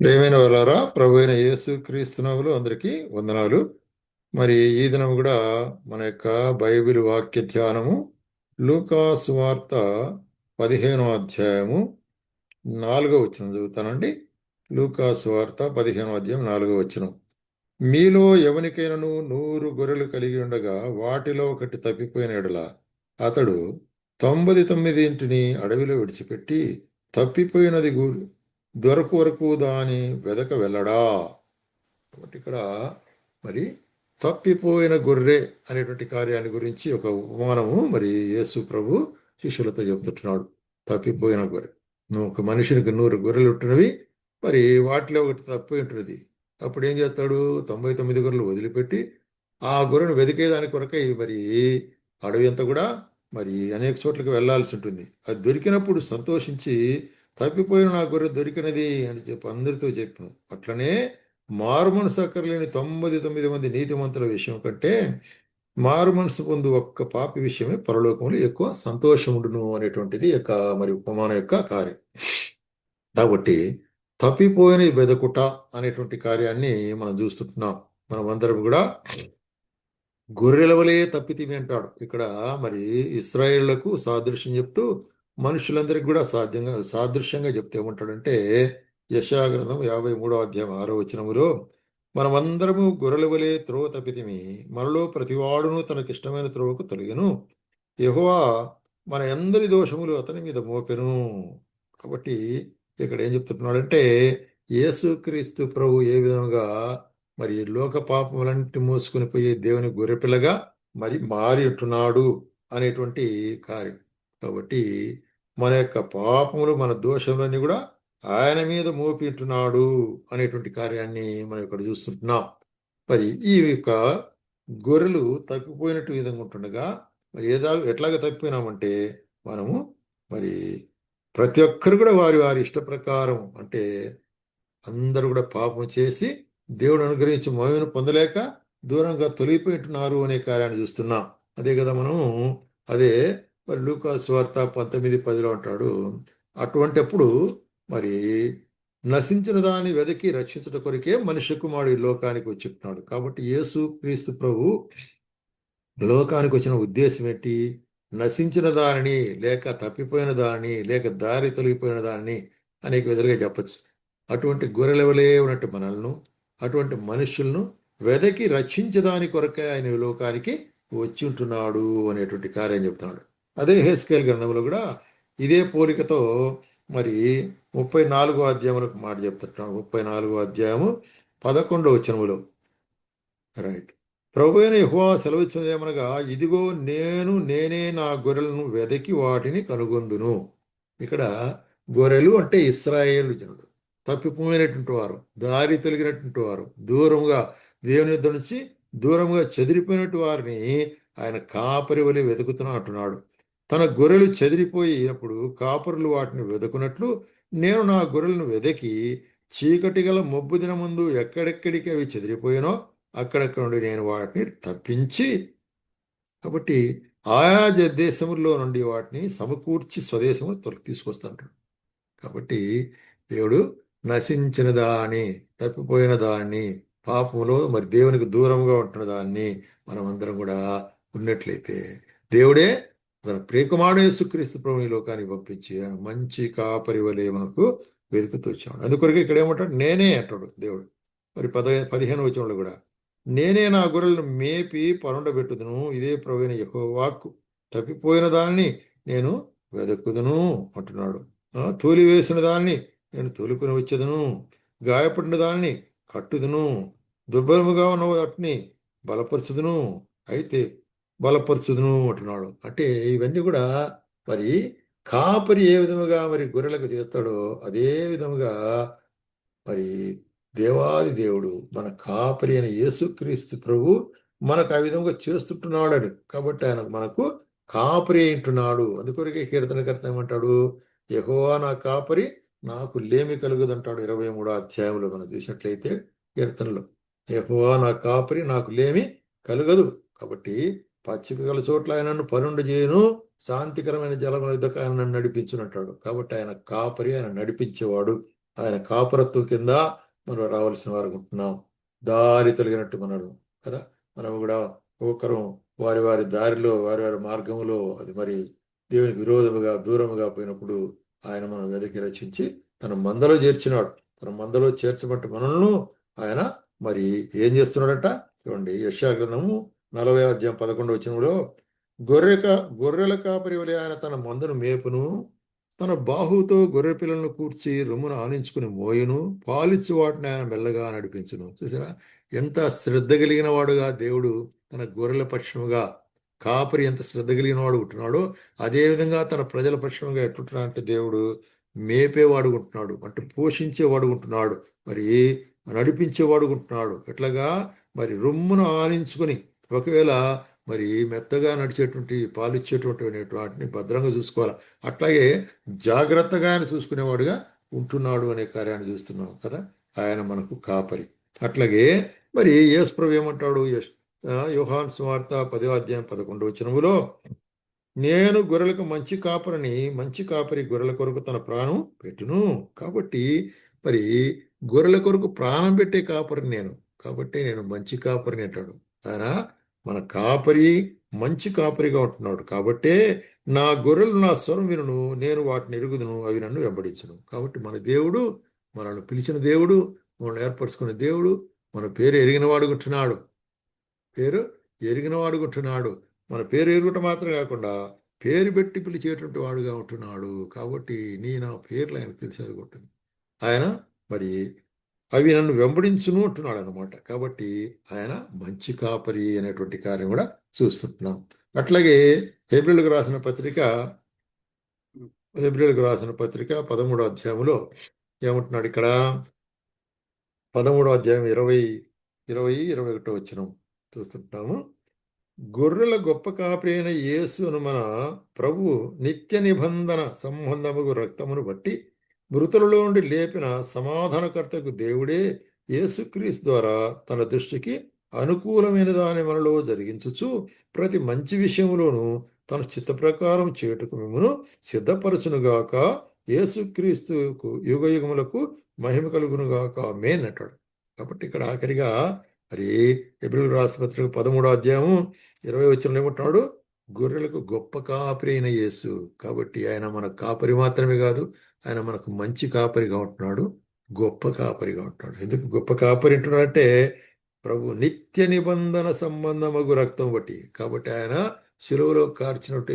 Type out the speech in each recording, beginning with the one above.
ప్రేమైన వాళ్ళారా ప్రభు అయిన యేసు క్రీస్తునవులు అందరికీ వందనాలు. మరి ఈ దినం కూడా మన యొక్క బైబిల్ వాక్య ధ్యానము లూకా సువార్త పదిహేనో అధ్యాయము నాలుగో వచనం చదువుతానండి. లూకా సువార్త పదిహేనో అధ్యాయం నాలుగో వచనం. మీలో ఎవనికైనను నూరు గొర్రెలు కలిగి ఉండగా వాటిలో ఒకటి తప్పిపోయిన ఎడల అతడు తొమ్మిది తొమ్మిదింటిని అడవిలో విడిచిపెట్టి తప్పిపోయినది గు- దొరకు వరకు దాని వెదక వెళ్ళడా? కాబట్టి ఇక్కడ మరి తప్పిపోయిన గొర్రె అనేటువంటి కార్యాన్ని గురించి ఒక ఉపమానము మరి యేసు ప్రభు శిష్యులతో చెబుతుంటున్నాడు. తప్పిపోయిన గొర్రె. నువ్వు ఒక మనిషినికి నూరు గొర్రెలు ఉంటున్నవి మరి వాటిలో ఒకటి తప్పిపోయి ఉంటున్నది. అప్పుడు ఏం చేస్తాడు? తొంభై తొమ్మిది గొర్రెలు వదిలిపెట్టి ఆ గొర్రెను వెతికేదాని కొరకై మరి అడవి అంతా కూడా మరి అనేక చోట్లకి వెళ్ళాల్సి ఉంటుంది. అది దొరికినప్పుడు సంతోషించి తప్పిపోయిన నా గొర్రె దొరికినది అని చెప్పి అందరితో చెప్పాను. అట్లనే మారుమనసు అక్కర్లేని తొమ్మిది తొమ్మిది మంది నీతిమంతుల విషయం కంటే మారుమనసు పొందు ఒక్క పాపి విషయమే పరలోకంలో ఎక్కువ సంతోషం ఉండును అనేటువంటిది యొక్క మరి ఉపమానం యొక్క కార్యం. కాబట్టి తప్పిపోయిన వెదకుట అనేటువంటి కార్యాన్ని మనం చూస్తుంటున్నాం. మనం అందరం కూడా గొర్రెల వలె తప్పితివి అంటాడు. ఇక్కడ మరి ఇస్రాయేళ్ళకు సాదృశ్యం చెప్తూ మనుషులందరికీ కూడా సాధ్యంగా సాదృశ్యంగా చెప్తే ఏమంటాడంటే యశాగ్రంథం యాభై మూడో అధ్యాయం ఆరో వచనములో మనమందరము గొర్రెల వలె త్రోవ తప్పితిమి మనలో ప్రతివాడును తనకిష్టమైన త్రోవకు తొలగను. యహోవా మన అందరి దోషములు అతని మీద మోపెను. కాబట్టి ఇక్కడ ఏం చెప్తున్నాడంటే యేసుక్రీస్తు ప్రభు ఏ విధంగా మరి లోక పాపములన్నిటి మోసుకుని పోయే దేవుని గొర్రెపిల్లగా మరి మారి ఉంటున్నాడు అనేటువంటి కార్యం. కాబట్టి మన యొక్క పాపములు మన దోషములన్నీ కూడా ఆయన మీద మోపింటున్నాడు అనేటువంటి కార్యాన్ని మనం ఇక్కడ చూస్తుంటున్నాం. మరి ఈ యొక్క గొర్రెలు తప్పిపోయినట్టు విధంగా ఉంటుండగా మరి ఏదా ఎట్లాగ తప్పిపోయినామంటే మనము మరి ప్రతి ఒక్కరు కూడా వారి వారి ఇష్ట ప్రకారం అంటే అందరూ కూడా పాపం చేసి దేవుడు అనుగ్రహించి మహిమను పొందలేక దూరంగా తొలగిపోయింటున్నారు అనే కార్యాన్ని చూస్తున్నాం. అదే కదా మనము అదే మరి లూకాస్ వార్త పంతొమ్మిది పదిలో అంటాడు అటువంటిప్పుడు మరి నశించిన దాన్ని వెదకి రక్షించట కొరికే మనిషి కుమారుడు ఈ లోకానికి వచ్చినాడు కాబట్టి యేసు క్రీస్తు ప్రభు లోకానికి వచ్చిన ఉద్దేశం ఏంటి? నశించిన దానిని లేక తప్పిపోయిన దానిని లేక దారి తొలగిపోయిన దానిని అనేక విధాలుగా చెప్పచ్చు. అటువంటి గొర్రెలవలే ఉన్నట్టు మనల్ని అటువంటి మనుషులను వెదకి రక్షించదాని కొరకే ఆయన లోకానికి వచ్చి ఉంటున్నాడు అనేటువంటి కార్యం చెప్తున్నాడు. అదే హేస్కేల్ గ్రంథంలో కూడా ఇదే పోలికతో మరి ముప్పై నాలుగో అధ్యాయంలో మాట చెప్తున్నాడు ముప్పై నాలుగో అధ్యాయము పదకొండో వచనములో. రైట్. ప్రభు అయిన సెలవు సెలవిచ్చేదేమనగా ఇదిగో నేను నేనే నా గొర్రెలను వెదకి వాటిని కనుగొందును. ఇక్కడ గొర్రెలు అంటే ఇస్రాయేల్ జనుడు తప్పిపోయినటువంటి వారు దారి తొలగినటువంటి వారు దూరంగా దేవుని యుద్ధ నుంచి దూరంగా చెదిరిపోయినట్టు వారిని ఆయన కాపరి వలె వెతుకుతున్నా అంటున్నాడు తన గొర్రెలు చెదిరిపోయినప్పుడు కాపరులు వాటిని వెతుకున్నట్లు నేను నా గొర్రెలను వెదకి చీకటి గల మబ్బు దిన ముందు ఎక్కడెక్కడికి అవి చెదిరిపోయినో అక్కడక్కడ నుండి నేను వాటిని తప్పించి కాబట్టి ఆయా దేశంలో దేశముల్లో నుండి వాటిని సమకూర్చి స్వదేశములు తొలగి తీసుకొస్తాడు కాబట్టి దేవుడు నశించిన దాన్ని తప్పిపోయిన దాన్ని పాపములో మరి దేవునికి దూరంగా ఉంటున్న దాన్ని మనమందరం కూడా ఉన్నట్లయితే దేవుడే తన ప్రియకుమారుడు యేసుక్రీస్తు ప్రభు ఈ లోకానికి పంపించి మంచి కాపరి వలె మనకు వెతుకుతూ వచ్చాడు. అందుకొరకు ఇక్కడ ఏమంటాడు? నేనే అంటాడు దేవుడు. మరి పద పదిహేను వచ్చినప్పుడు కూడా నేనే నా గొర్రెలను మేపి పరుండబెట్టుదును ఇదే ప్రవీణ వాక్కు తప్పిపోయిన దాన్ని నేను వెదక్కుదును అంటున్నాడు. ఆ, తోలివేసిన దాన్ని నేను తోలుకొని వచ్చేదను గాయపడిన దాన్ని కట్టుదును దుర్బలముగా ఉన్న వాటిని బలపరచుదును. అయితే బలపరచుదును అంటున్నాడు. అంటే ఇవన్నీ కూడా మరి కాపరి ఏ విధముగా మరి గొర్రెలకు చేస్తాడో అదే విధముగా మరి దేవాది దేవుడు మన కాపరి అయిన యేసుక్రీస్తు ప్రభు మనకు ఆ విధంగా చేస్తుంటున్నాడని. కాబట్టి ఆయన మనకు కాపరి అయింటున్నాడు అందుకొరకే కీర్తనకర్త ఏమంటాడు? యహోవా నా కాపరి నాకు లేమి కలుగుదంటాడు. ఇరవై మూడో అధ్యాయంలో మనం చూసినట్లయితే కీర్తనలో యహోవా నా కాపరి నాకు లేమి కలుగదు. కాబట్టి పచ్చిక గల చోట్ల ఆయన నన్ను పరుండు చేయను శాంతికరమైన జలముల యుద్ధకు ఆయన నన్ను నడిపించునంటాడు కాబట్టి ఆయన కాపరి ఆయన నడిపించేవాడు. ఆయన కాపరత్వం కింద మనం రావాల్సిన వారు ఉంటున్నాం. దారి తొలగినట్టు మనడు కదా? మనం కూడా ఒక్కొక్కరు వారి వారి దారిలో వారి వారి మార్గంలో అది మరి దేవునికి విరోధముగా దూరముగా పోయినప్పుడు ఆయన మనం వెదకి రచించి తన మందలో చేర్చినాడు. తన మందలో చేర్చబట్టి మనల్ని ఆయన మరి ఏం చేస్తున్నాడట? చూడండి యశా గ్రంథము నలభై అధ్యాయం పదకొండు వచ్చినప్పుడు గొర్రె కా గొర్రెల కాపరి వలె ఆయన తన మందును మేపును తన బాహుతో గొర్రె పిల్లలను కూర్చి రొమ్మును ఆనించుకుని మోయును పాలిచ్చి వాటిని ఆయన మెల్లగా నడిపించును. చూసారా? ఎంత శ్రద్ధ కలిగిన వాడుగా దేవుడు తన గొర్రెల పక్షముగా కాపరి ఎంత శ్రద్ధ కలిగిన వాడు ఉంటున్నాడో అదేవిధంగా తన ప్రజల పక్షముగా ఎట్లుంటున్నాడు అంటే దేవుడు మేపేవాడు ఉంటున్నాడు అంటే పోషించేవాడు ఉంటున్నాడు మరి నడిపించేవాడు ఉంటున్నాడు. ఎట్లాగా? మరి రొమ్మును ఆనించుకుని ఒకవేళ మరి మెత్తగా నడిచేటువంటి పాలిచ్చేటువంటి వాటిని భద్రంగా చూసుకోవాలి? అట్లాగే జాగ్రత్తగా ఆయన చూసుకునేవాడుగా ఉంటున్నాడు అనే కార్యాన్ని చూస్తున్నాం కదా? ఆయన మనకు కాపరి. అట్లాగే మరి యేసు ఏమంటాడు? యోహాన్ స్వార్త పదో అధ్యాయం పదకొండు వచనములో నేను గొర్రెలకు మంచి కాపరిని మంచి కాపరి గొర్రెల కొరకు తన ప్రాణం పెట్టును. కాబట్టి మరి గొర్రెల కొరకు ప్రాణం పెట్టే కాపరిని నేను. కాబట్టి నేను మంచి కాపరిని అంటాడు. ఆయన మన కాపరి మంచి కాపరిగా ఉంటున్నాడు. కాబట్టే నా గొర్రెలు నా స్వరం వినును నేను వాటిని ఎరుగుదును అవి నన్ను వెంబడించను. కాబట్టి మన దేవుడు మనల్ని పిలిచిన దేవుడు మనల్ని ఏర్పరచుకున్న దేవుడు మన పేరు ఎరిగిన వాడుకుంటున్నాడు పేరు ఎరిగిన వాడుకుంటున్నాడు మన పేరు ఎరుగుట మాత్రం కాకుండా పేరు పెట్టి పిలిచేటువంటి వాడుగా ఉంటున్నాడు. కాబట్టి నీ నా పేర్లు ఆయన తెలిసేది ఉంటుంది ఆయన మరి అవి నన్ను వెంబడించును అంటున్నాడు అనమాట కాబట్టి ఆయన మంచి కాపరి అనేటువంటి కార్యం కూడా చూస్తుంటున్నాం అట్లాగే ఏప్రిల్కి రాసిన పత్రిక ఏప్రిల్కి రాసిన పత్రిక పదమూడో అధ్యాయంలో ఏమంటున్నాడు ఇక్కడ? పదమూడో అధ్యాయం ఇరవై ఇరవై ఇరవై ఒకటో వచ్చిన చూస్తుంటాము. గొర్రెల గొప్ప కాపరి అయిన యేసును మన ప్రభు నిత్య నిబంధన సంబంధముకు రక్తమును బట్టి మృతులలో నుండి లేపిన సమాధానకర్తకు దేవుడే యేసుక్రీస్తు ద్వారా తన దృష్టికి అనుకూలమైన దాని మనలో జరిగించుచు ప్రతి మంచి విషయంలోనూ తన చిత్త ప్రకారం చేయుటకు మిమ్మను సిద్ధపరచునుగాక యేసుక్రీస్తుకు యుగ యుగములకు మహిమ కలుగునుగాక మేన్ అంటాడు. కాబట్టి ఇక్కడ ఆఖరిగా మరి ఎబ్రిల్ రాసిపత్రిక పదమూడో అధ్యాయం ఇరవై వచ్చిన ఏమంటున్నాడు గొర్రెలకు గొప్ప కాపరి అయిన యేసు. కాబట్టి ఆయన మన కాపరి మాత్రమే కాదు ఆయన మనకు మంచి కాపరిగా ఉంటున్నాడు గొప్ప కాపరిగా ఉంటున్నాడు. ఎందుకు గొప్ప కాపరి అంటే ప్రభు నిత్య నిబంధన సంబంధమగు రక్తం ఒకటి. కాబట్టి ఆయన శిలువలో కార్చినటువంటి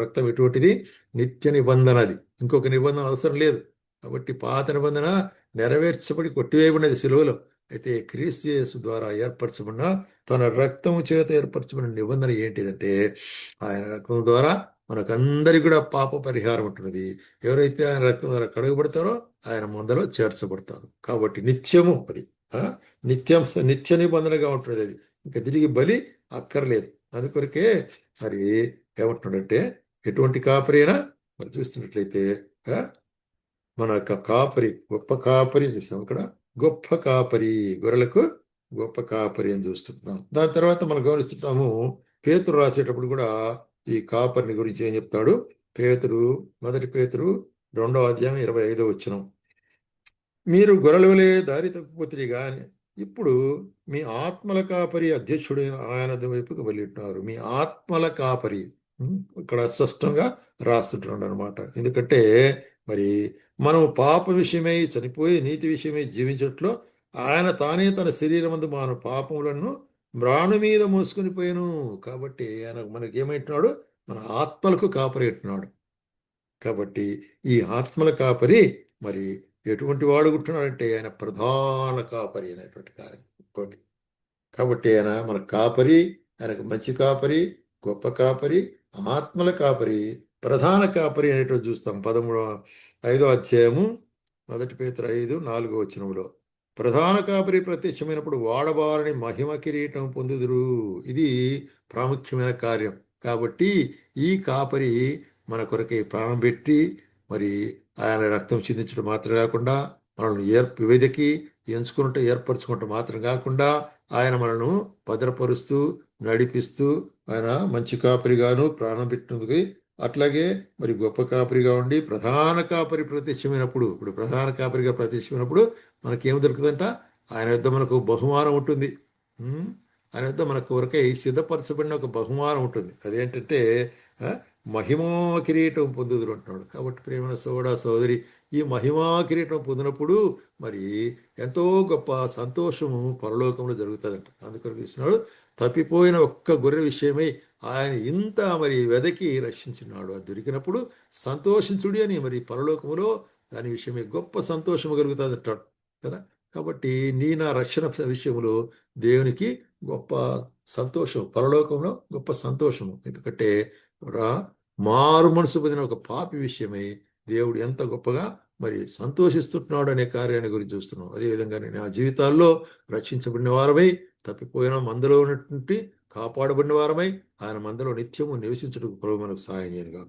రక్తం ఎటువంటిది? నిత్య నిబంధన అది ఇంకొక నిబంధన అవసరం లేదు. కాబట్టి పాత నిబంధన నెరవేర్చబడి కొట్టివేయబడినది శిలువలో. అయితే క్రీస్తు యేసు ద్వారా ఏర్పరచబడిన తన రక్తము చేత ఏర్పరచబడిన నిబంధన ఏంటిదంటే ఆయన రక్తం ద్వారా మనకందరికి కూడా పాప పరిహారం ఉంటున్నది. ఎవరైతే ఆయన రక్తం ద్వారా కడగబడతారో ఆయన మందలో చేర్చబడతారు. కాబట్టి నిత్యము అది. ఆ? నిత్యం నిత్య నిబంధనగా ఉంటుంది అది. ఇంకా తిరిగి బలి అక్కర్లేదు. అందుకొరకే మరి ఏమంటున్నాడంటే ఎటువంటి కాపరి అయినా మరి చూస్తున్నట్లయితే ఆ? మన యొక్క కాపరి గొప్ప కాపరి చూసాం ఇక్కడ. గొప్ప కాపరి గొర్రెలకు గొప్ప కాపరి అని చూస్తున్నాం. దాని తర్వాత మనం గమనిస్తున్నాము పేతురు రాసేటప్పుడు కూడా ఈ కాపరిని గురించి ఏం చెప్తాడు? పేతురు మొదటి పేతురు రెండవ అధ్యాయం ఇరవై ఐదో వచ్చినం మీరు గొర్రెలవలే దారి తప్పిపోతుంది కానీ ఇప్పుడు మీ ఆత్మల కాపరి అధ్యక్షుడైన ఆయన వైపుకి వెళ్ళింటున్నారు మీ ఆత్మల కాపరి ఇక్కడ స్పష్టంగా రాస్తుంటున్నాడు అనమాట ఎందుకంటే మరి మనం పాప విషయమై చనిపోయి నీతి విషయమై జీవించట్లో ఆయన తానే తన శరీరమందు మన పాపములను మ్రాణు మీద మోసుకొని పోయాను. కాబట్టి ఆయన మనకి ఏమైంటున్నాడు మన ఆత్మలకు కాపరిట్టున్నాడు కాబట్టి ఈ ఆత్మల కాపరి మరి ఎటువంటి వాడుకుంటున్నాడంటే ఆయన ప్రధాన కాపరి అనేటువంటి కార్యం కాబట్టి ఆయన మన కాపరి ఆయనకు మంచి కాపరి గొప్ప కాపరి ఆత్మల కాపరి ప్రధాన కాపరి అనేటువంటి చూస్తాం. పదమూడవ ఐదో అధ్యాయము మొదటి పేతురు ఐదు నాలుగో వచనములో ప్రధాన కాపరి ప్రత్యక్షమైనప్పుడు వాడబారని మహిమ కిరీటం పొందుదురు. ఇది ప్రాముఖ్యమైన కార్యం. కాబట్టి ఈ కాపరి మన కొరకై ప్రాణం పెట్టి మరి ఆయన రక్తం చిందించడం మాత్రం కాకుండా మనల్ని ఏర్ప వెదకి ఎంచుకుంటూ ఏర్పరచుకుంటూ మాత్రం కాకుండా ఆయన మనను భద్రపరుస్తూ నడిపిస్తూ ఆయన మంచి కాపరిగాను ప్రాణం పెట్టినందుకు అట్లాగే మరి గొప్ప కాపరిగా ఉండి ప్రధాన కాపరి ప్రత్యక్షమైనప్పుడు ఇప్పుడు ప్రధాన కాపరిగా ప్రత్యక్షమైనప్పుడు మనకేం దొరుకుతుందంట? ఆయన యొద్ద మనకు బహుమానం ఉంటుంది. ఆయన యొద్ద మన కొరకై సిద్ధపరచబడిన ఒక బహుమానం ఉంటుంది. అదేంటంటే మహిమో కిరీటం పొందుదురు అంటున్నాడు. కాబట్టి ప్రేమ సోడా సోదరి ఈ మహిమా కిరీటం పొందినప్పుడు మరి ఎంతో గొప్ప సంతోషము పరలోకంలో జరుగుతుందంట. అందుకొరకు ఇస్తున్నాడు తప్పిపోయిన ఒక్క గొర్రె విషయమై ఆయన ఇంత మరి వెదకి రక్షించినాడు. అది దొరికినప్పుడు సంతోషించుడి అని మరి పరలోకములో దాని విషయమే గొప్ప సంతోషము కలుగుతుంది అంటాడు కదా. కాబట్టి నీ నా రక్షణ విషయంలో దేవునికి గొప్ప సంతోషం పరలోకంలో గొప్ప సంతోషము. ఎందుకంటే రా మారు మనసు పొందిన ఒక పాపి విషయమై దేవుడు ఎంత గొప్పగా మరి సంతోషిస్తున్నాడు అనే కార్యాన్ని గురించి చూస్తున్నాం. అదేవిధంగా నేను ఆ జీవితాల్లో రక్షించబడిన వారమై తప్పిపోయిన మందలో ఉన్నటువంటి కాపాడబడిన వారమై ఆయన మందలో నిత్యము నివసించడం ప్రభు మనకు సహాయం చేయనుగా